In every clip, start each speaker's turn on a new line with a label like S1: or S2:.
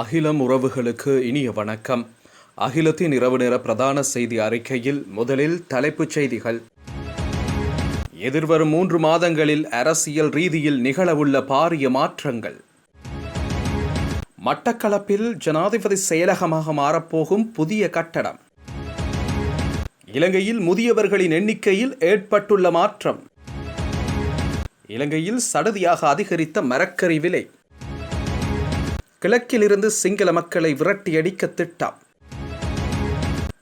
S1: அகிலம் உறவுகளுக்கு இனிய வணக்கம். அகிலத்தின் இரவு நேர பிரதான செய்தி அறிக்கையில் முதலில் தலைப்புச் செய்திகள். எதிர்வரும் மூன்று மாதங்களில் அரசியல் ரீதியில் நிகழவுள்ள பாரிய மாற்றங்கள். மட்டக்களப்பில் ஜனாதிபதி செயலகமாக மாறப்போகும் புதிய கட்டடம். இலங்கையில் முதியவர்களின் எண்ணிக்கையில் ஏற்பட்டுள்ள மாற்றம். இலங்கையில் சடுதியாக அதிகரித்த மரக்கறி விலை. கிழக்கிலிருந்து சிங்கள மக்களை விரட்டியடிக்க திட்டம்.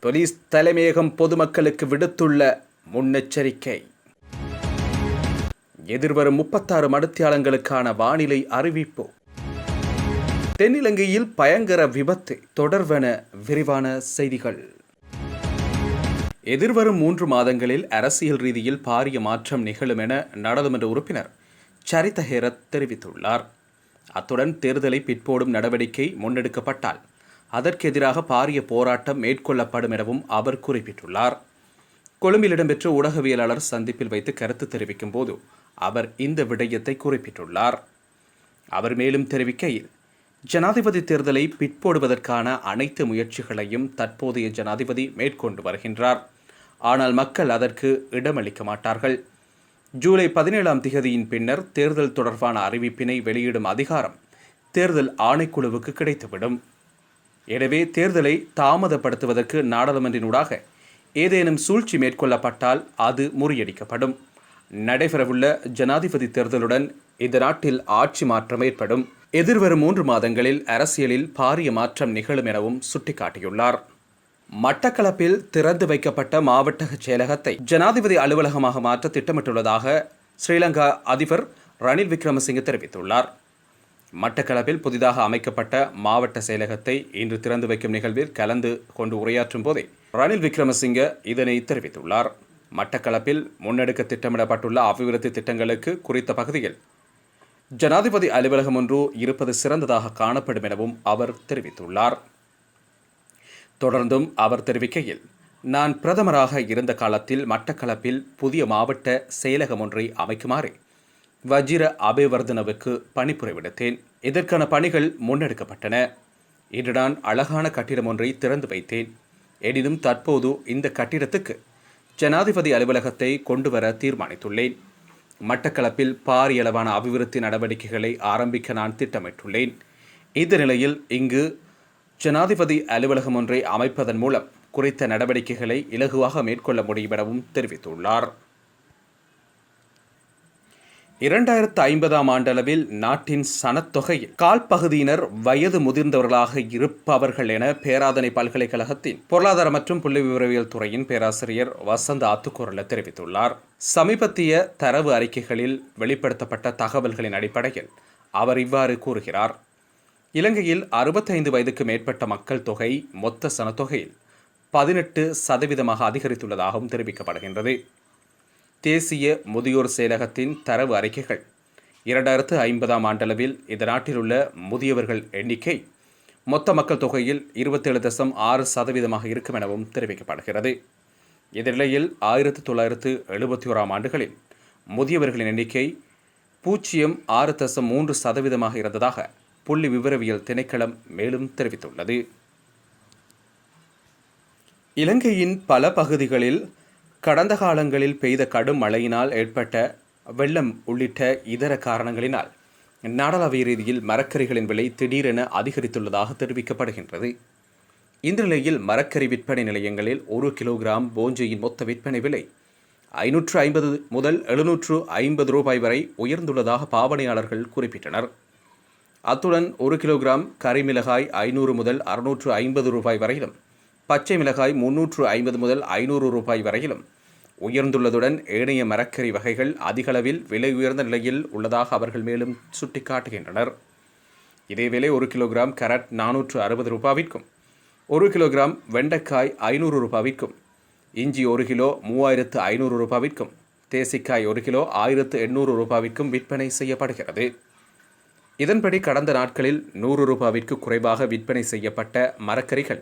S1: போலீஸ் தலைமையகம் பொதுமக்களுக்கு விடுத்துள்ள முன்னெச்சரிக்கை. எதிர்வரும் முப்பத்தாறு மடுத்தியாளங்களுக்கான வானிலை அறிவிப்பு. தென்னிலங்கையில் பயங்கர விபத்து தொடர்வன விரிவான செய்திகள். எதிர்வரும் மூன்று மாதங்களில் அரசியல் ரீதியில் பாரிய மாற்றம் நிகழும் என நாடாளுமன்ற உறுப்பினர் சரித தெரிவித்துள்ளார். அத்துடன் தேர்தலை பிற்போடும் நடவடிக்கை முன்னெடுக்கப்பட்டால் அதற்கு எதிராக பாரிய போராட்டம் மேற்கொள்ளப்படும் எனவும் அவர் குறிப்பிட்டுள்ளார். கொழும்பில் இடம்பெற்ற ஊடகவியலாளர் சந்திப்பில் வைத்து கருத்து தெரிவிக்கும் போது அவர் இந்த விடயத்தை குறிப்பிட்டுள்ளார். அவர் மேலும் தெரிவிக்கையில் ஜனாதிபதி தேர்தலை பிற்போடுவதற்கான அனைத்து முயற்சிகளையும் தற்போதைய ஜனாதிபதி மேற்கொண்டு வருகின்றார். ஆனால் மக்கள் அதற்கு இடமளிக்க மாட்டார்கள். ஜூலை பதினேழாம் திகதியின் பின்னர் தேர்தல் தொடர்பான அறிவிப்பினை வெளியிடும் அதிகாரம் தேர்தல் ஆணைக்குழுவுக்கு கிடைத்துவிடும். எனவே தேர்தலை தாமதப்படுத்துவதற்கு நாடாளுமன்றினூடாக ஏதேனும் சூழ்ச்சி மேற்கொள்ளப்பட்டால் அது முறியடிக்கப்படும். நடைபெறவுள்ள ஜனாதிபதி தேர்தலுடன் இந்த நாட்டில் ஆட்சி மாற்றம் ஏற்படும். எதிர்வரும் மூன்று மாதங்களில் அரசியலில் பாரிய மாற்றம் நிகழும் எனவும் சுட்டிக்காட்டியுள்ளார். மட்டக்களப்பில் திறந்து வைக்கப்பட்ட மாவட்ட செயலகத்தை ஜனாதிபதி அலுவலகமாக மாற்ற திட்டமிட்டுள்ளதாக ஸ்ரீலங்கா அதிபர் ரணில் விக்ரமசிங்க தெரிவித்துள்ளார். மட்டக்களப்பில் புதிதாக அமைக்கப்பட்ட மாவட்ட செயலகத்தை இன்று திறந்து வைக்கும் நிகழ்வில் கலந்து கொண்டு உரையாற்றும் போதே ரணில் விக்ரமசிங்க இதனை தெரிவித்துள்ளார். மட்டக்களப்பில் முன்னெடுக்க திட்டமிடப்பட்டுள்ள அபிவிருத்தி திட்டங்களுக்கு குறித்த பகுதியில் ஜனாதிபதி அலுவலகம் ஒன்று இருப்பது சிறந்ததாக காணப்படும் எனவும் அவர் தெரிவித்துள்ளார். தொடர்ந்தும் அவர் தெரிவிக்கையில் நான் பிரதமராக இருந்த காலத்தில் மட்டக்களப்பில் புதிய மாவட்ட செயலகம் ஒன்றை அமைக்குமாறு வஜிர அபேவர்தனவுக்கு பணிப்புரை விடுத்தேன். இதற்கான பணிகள் முன்னெடுக்கப்பட்டன. இன்று நான் அழகான கட்டிடம் ஒன்றை திறந்து வைத்தேன். எனினும் தற்போது இந்த கட்டிடத்துக்கு ஜனாதிபதி அலுவலகத்தை கொண்டு வர தீர்மானித்துள்ளேன். மட்டக்களப்பில் பாரியளவான அபிவிருத்தி நடவடிக்கைகளை ஆரம்பிக்க நான் திட்டமிட்டுள்ளேன். இந்த நிலையில் இங்கு ஜனாதிபதி அலுவலகம் ஒன்றை அமைப்பதன் மூலம் குறித்த நடவடிக்கைகளை இலகுவாக மேற்கொள்ள முடியும் எனவும் தெரிவித்துள்ளார். இரண்டாயிரத்து ஐம்பதாம் ஆண்டளவில் நாட்டின் சனத்தொகையில் கால் பகுதியினர் வயது முதிர்ந்தவர்களாக இருப்பவர்கள் என பேராதனை பல்கலைக்கழகத்தின் பொருளாதார மற்றும் புள்ளிவிவரவியல் துறையின் பேராசிரியர் வசந்த ஆத்துக்குரல தெரிவித்துள்ளார். சமீபத்திய தரவு அறிக்கைகளில் வெளிப்படுத்தப்பட்ட தகவல்களின் அடிப்படையில் அவர் இவ்வாறு கூறுகிறார். இலங்கையில் அறுபத்தைந்து வயதுக்கு மேற்பட்ட மக்கள் தொகை மொத்த சனத்தொகையில் பதினெட்டு சதவீதமாக அதிகரித்துள்ளதாகவும் தெரிவிக்கப்படுகின்றது. தேசிய முதியோர் செயலகத்தின் தரவு அறிக்கைகள் இரண்டாயிரத்து ஐம்பதாம் ஆண்டளவில் இந்த நாட்டில் உள்ள முதியவர்கள் எண்ணிக்கை மொத்த மக்கள் தொகையில் இருபத்தேழு தசம் ஆறு சதவீதமாக இருக்கும் எனவும் தெரிவிக்கப்படுகிறது. இதனிலையில் ஆயிரத்து தொள்ளாயிரத்து எழுபத்தி ஓராம் ஆண்டுகளில் முதியவர்களின் எண்ணிக்கை பூஜ்ஜியம் ஆறு தசம் மூன்று சதவீதமாக இருந்ததாக புள்ளி விவரவியல் திணைக்களம் மேலும் தெரிவித்துள்ளது. இலங்கையின் பல பகுதிகளில் கடந்த காலங்களில் பெய்த கடும் மழையினால் ஏற்பட்ட வெள்ளம் உள்ளிட்ட இதர காரணங்களினால் நாடளாவிய ரீதியில் மரக்கறிகளின் விலை திடீரென அதிகரித்துள்ளதாக தெரிவிக்கப்படுகின்றது. இந்த நிலையில் மரக்கறி விற்பனை நிலையங்களில் ஒரு கிலோகிராம் போஞ்சியின் மொத்த விற்பனை விலை ஐநூற்று ஐம்பது முதல் எழுநூற்று ஐம்பது ரூபாய் வரை உயர்ந்துள்ளதாக பாவனையாளர்கள் குறிப்பிட்டனர். அத்துடன் ஒரு கிலோகிராம் கறிமிளகாய் ஐநூறு முதல் அறுநூற்று ஐம்பது ரூபாய் வரையிலும் பச்சை மிளகாய் முன்னூற்று ஐம்பது முதல் ஐநூறு ரூபாய் வரையிலும். உயர்ந்துள்ளதுடன் ஏனைய மரக்கறி வகைகள் அதிகளவில் விலை உயர்ந்த நிலையில் உள்ளதாக அவர்கள் மேலும் சுட்டிக்காட்டுகின்றனர். இதேவேளை ஒரு கிலோகிராம் கரட் நானூற்று அறுபது ரூபாவிற்கும் ஒரு கிலோகிராம் வெண்டைக்காய் ஐநூறு ரூபாவிற்கும் இஞ்சி ஒரு கிலோ மூவாயிரத்து ஐநூறு ரூபாவிற்கும் தேசிக்காய் ஒரு கிலோ ஆயிரத்து எண்ணூறு ரூபாவிற்கும் விற்பனை செய்யப்படுகிறது. இதன்படி கடந்த நாட்களில் நூறு ரூபாவிற்கு குறைவாக விற்பனை செய்யப்பட்ட மரக்கறிகள்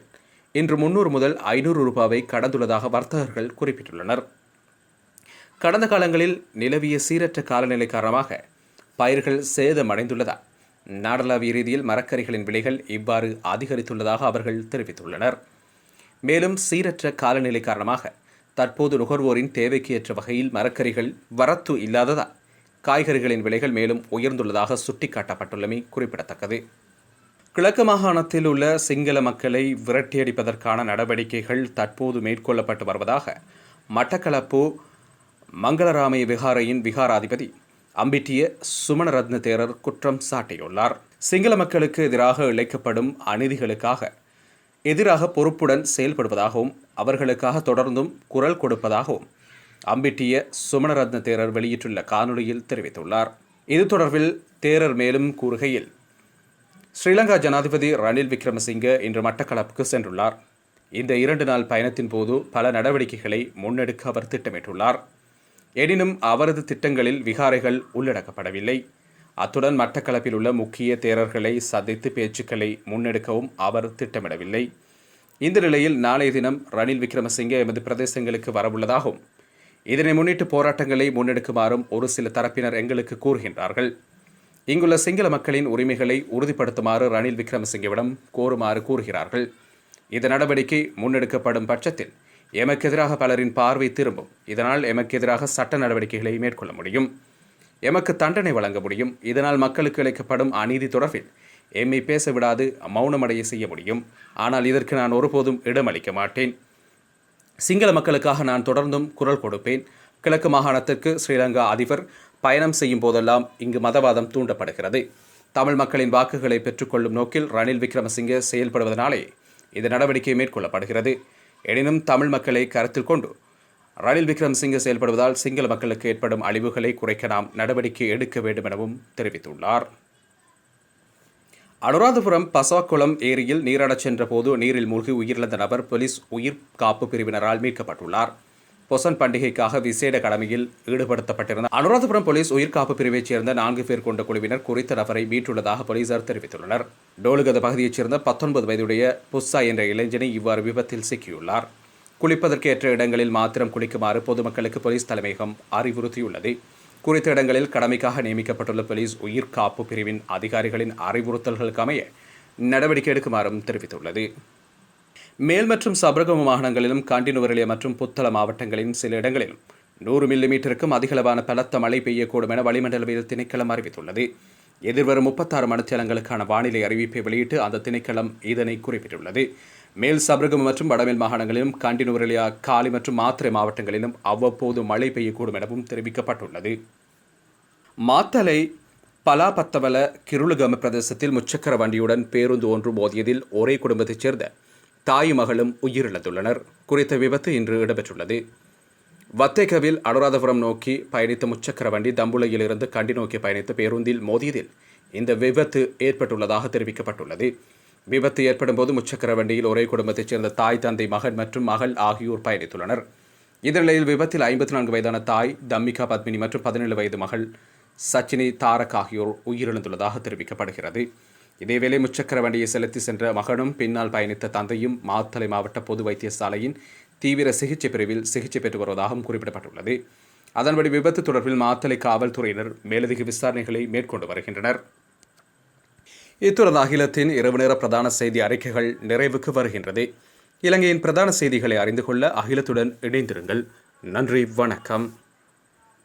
S1: இன்று முன்னூறு முதல் ஐநூறு ரூபாவை கடந்துள்ளதாக வர்த்தகர்கள் குறிப்பிட்டுள்ளனர். கடந்த காலங்களில் நிலவிய சீரற்ற காலநிலை காரணமாக பயிர்கள் சேதமடைந்துள்ளதால் நாடளாவிய ரீதியில் மரக்கறிகளின் விலைகள் இவ்வாறு அதிகரித்துள்ளதாக அவர்கள் தெரிவித்துள்ளனர். மேலும் சீரற்ற காலநிலை காரணமாக தற்போது நுகர்வோரின் தேவைக்கு ஏற்ற வகையில் மரக்கறிகள் வரத்து இல்லாததால் காய்கறிகளின் விலைகள் மேலும் உயர்ந்துள்ளதாக சுட்டிக்காட்டப்பட்டுள்ளமை குறிப்பிடத்தக்கது. கிழக்கு மாகாணத்தில் உள்ள சிங்கள மக்களை விரட்டியடிப்பதற்கான நடவடிக்கைகள் தற்போது மேற்கொள்ளப்பட்டு வருவதாக மட்டக்களப்பு மங்களராமய விகாரையின் விகாராதிபதி அம்பிட்டிய சுமணரத்ன தேரர் குற்றம் சாட்டியுள்ளார். சிங்கள மக்களுக்கு எதிராக இழைக்கப்படும் அநீதிகளுக்காக எதிராக பொறுப்புடன் செயல்படுவதாகவும் அவர்களுக்காக தொடர்ந்தும் குரல் கொடுப்பதாகவும் அம்பிட்டிய சுமணரத்ன தேரர் வெளியிட்டுள்ள காணொளியில் தெரிவித்துள்ளார். இது தொடர்பில் தேரர் மேலும் கூறுகையில் ஸ்ரீலங்கா ஜனாதிபதி ரணில் விக்ரமசிங்கே இன்று மட்டக்களப்புக்கு சென்றுள்ளார். இந்த இரண்டு நாள் பயணத்தின் போது பல நடவடிக்கைகளை முன்னெடுக்க அவர் திட்டமிட்டுள்ளார். எனினும் அவரது திட்டங்களில் விகாரைகள் உள்ளடக்கப்படவில்லை. அத்துடன் மட்டக்களப்பில் உள்ள முக்கிய தேரர்களை சந்தித்து பேச்சுக்களை முன்னெடுக்கவும் அவர் திட்டமிடவில்லை. இந்த நிலையில் நாளைய தினம் ரணில் விக்ரமசிங்கே எமது பிரதேசங்களுக்கு வரவுள்ளதாகவும் இதனை முன்னிட்டு போராட்டங்களை முன்னெடுக்குமாறும் ஒரு சில தரப்பினர் எங்களுக்கு கூறுகின்றார்கள். இங்குள்ள சிங்கள மக்களின் உரிமைகளை உறுதிப்படுத்துமாறு ரணில் விக்ரமசிங்கவிடம் கோருமாறு கூறுகிறார்கள். இந்த நடவடிக்கை முன்னெடுக்கப்படும் பட்சத்தில் எமக்கு எதிராக பலரின் பார்வை திரும்பும். இதனால் எமக்கு எதிராக சட்ட நடவடிக்கைகளை மேற்கொள்ள முடியும். எமக்கு தண்டனை வழங்க முடியும். இதனால் மக்களுக்கு இழைக்கப்படும் அநீதி தொடர்பில் எம்மை பேச விடாது மௌனமடைய செய்ய முடியும். ஆனால் இதற்கு நான் ஒருபோதும் இடமளிக்க மாட்டேன். சிங்கள மக்களுக்காக நான் தொடர்ந்தும் குரல் கொடுப்பேன். கிழக்கு மாகாணத்திற்கு ஸ்ரீலங்கா அதிபர் பயணம் செய்யும் போதெல்லாம் இங்கு மதவாதம் தூண்டப்படுகிறது. தமிழ் மக்களின் வாக்குகளை பெற்றுக்கொள்ளும் நோக்கில் ரணில் விக்ரமசிங்கே செயல்படுவதனாலே இந்த நடவடிக்கை மேற்கொள்ளப்படுகிறது. எனினும் தமிழ் மக்களை கருத்தில் கொண்டு ரணில் விக்ரமசிங்கே செயல்படுவதால் சிங்கள மக்களுக்கு ஏற்படும் அழிவுகளை குறைக்க நாம் நடவடிக்கை எடுக்க வேண்டும் எனவும் தெரிவித்துள்ளார். அனுராதபுரம் பசவக்குளம் ஏரியில் நீராடச் சென்ற போது நீரில் மூழ்கி உயிரிழந்த நபர் போலீஸ் உயிர் காப்பு பிரிவினரால் மீட்கப்பட்டுள்ளார். பொசன் பண்டிகைக்காக விசேட கடமையில் ஈடுபடுத்தப்பட்டிருந்த அனுராதபுரம் போலீஸ் உயிர்காப்பு பிரிவைச் சேர்ந்த நான்கு பேர் கொண்ட குழுவினர் குறித்த நபரை மீட்டுள்ளதாக போலீசார் தெரிவித்துள்ளனர். டோலுகத பகுதியைச் சேர்ந்த பத்தொன்பது வயதுடைய புஸ்ஸா என்ற இளைஞனை இவ்வாறு விபத்தில் சிக்கியுள்ளார். குளிப்பதற்கு ஏற்ற இடங்களில் மாத்திரம் குளிக்குமாறு பொதுமக்களுக்கு போலீஸ் தலைமையகம் அறிவுறுத்தியுள்ளது. குறித்த இடங்களில் கடமைக்காக நியமிக்கப்பட்டுள்ள போலீஸ் உயிர் காப்பு பிரிவின் அதிகாரிகளின் அறிவுறுத்தல்களுக்கு அமைய நடவடிக்கை எடுக்குமாறும் தெரிவித்துள்ளது. மேல் மற்றும் சபரகம மாகாணங்களிலும் காண்டினுவரலிய மற்றும் புத்தள மாவட்டங்களின் சில இடங்களிலும் நூறு மில்லிமீட்டருக்கும் அதிகளவான பலத்த மழை பெய்யக்கூடும் என வளிமண்டலவியல் திணைக்களம் அறிவித்துள்ளது. எதிர்வரும் முப்பத்தாறு மணித்தியாலங்களுக்கான வானிலை அறிவிப்பை வெளியிட்டு அந்த திணைக்களம் இதனை குறிப்பிட்டுள்ளது. மேல் சபரகம் மற்றும் வடமேல் மாகாணங்களிலும் காண்டினுவரலியா காலி மற்றும் மாத்திரை மாவட்டங்களிலும் அவ்வப்போது மழை பெய்யக்கூடும் எனவும் தெரிவிக்கப்பட்டுள்ளது. மாத்தலை பலாபத்தவல கிருளுகம பிரதேசத்தில் முச்சக்கர வண்டியுடன் பேருந்து ஒன்று மோதியதில் ஒரே குடும்பத்தைச் சேர்ந்த தாய் மகளும் உயிரிழந்துள்ளனர். குறித்த விபத்து இன்று இடம்பெற்றுள்ளது. வத்தேகவில் அனுராதபுரம் நோக்கி பயணித்த முச்சக்கர வண்டி தம்புளையிலிருந்து கண்டி நோக்கி பயணித்த பேருந்தில் மோதியதில் இந்த விபத்து ஏற்பட்டுள்ளதாக தெரிவிக்கப்பட்டுள்ளது. விபத்து ஏற்படும் போது முச்சக்கர வண்டியில் ஒரே குடும்பத்தைச் சேர்ந்த தாய் தந்தை மகன் மற்றும் மகள் ஆகியோர் பயணித்துள்ளனர். இதனிலையில் விபத்தில் ஐம்பத்தி நான்கு வயதான தாய் தம்மிகா பத்மினி மற்றும் பதினேழு வயது மகள் சச்சினி தாரக் ஆகியோர் உயிரிழந்துள்ளதாக தெரிவிக்கப்படுகிறது. இதேவேளை முச்சக்கர வண்டியை செலுத்தி சென்ற மகனும் பின்னால் பயணித்த தந்தையும் மாத்தலை மாவட்ட பொது வைத்தியசாலையின் தீவிர சிகிச்சை பிரிவில் சிகிச்சை பெற்று வருவதாகவும் குறிப்பிடப்பட்டுள்ளது. அதன்படி விபத்து தொடர்பில் மாத்தலை காவல்துறையினர் மேலதிக விசாரணைகளை மேற்கொண்டு வருகின்றனர். இத்துடன் அகிலத்தின் இரவு நேர பிரதான செய்தி அறிக்கைகள் நிறைவுக்கு வருகின்றது. இலங்கையின் பிரதான செய்திகளை அறிந்து கொள்ள அகிலத்துடன் இணைந்திருங்கள். நன்றி வணக்கம்.